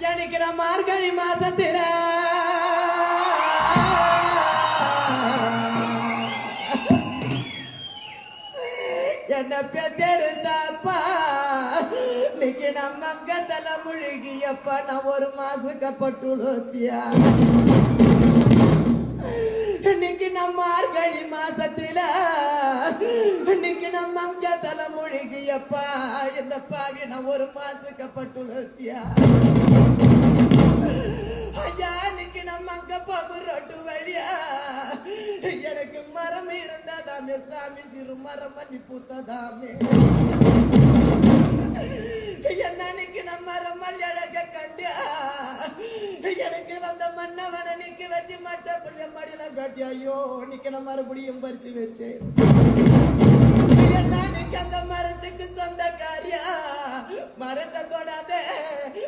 ஜனிக்கிற மார்கழி மாசத்தில என்ன பெத்தெடுத்தாப்பா இன்னைக்கு நம்ம அங்கத்தல முழுகியப்பா நான் ஒரு மாசுக்கப்பட்டுத்தியா இன்னைக்கு நம்ம மார்கழி மாசத்தில மன்னிக்கு நம்ம அங்க தலை மொழிகியப்பா. இந்த பாவி நான் ஒரு மாசுக்கப்பட்டுத்தியா ஐயா இன்னைக்கு நம்ம அங்க போகும் ரோட்டு வழியா. எனக்கு மரம் இருந்தாதாமே சாமி சிறு மரம் மல்லி பூத்ததாமே. எனக்கு வந்த மன்னவனை நிக்க வச்சு மட்ட புள்ளிய மடியில கட்டி ஐயோ இன்னைக்கு மறுபடியும் பறிச்சு வச்சேன். என்ன அந்த மரத்துக்கு சொந்த காரியா மரத்தை தொடாதே.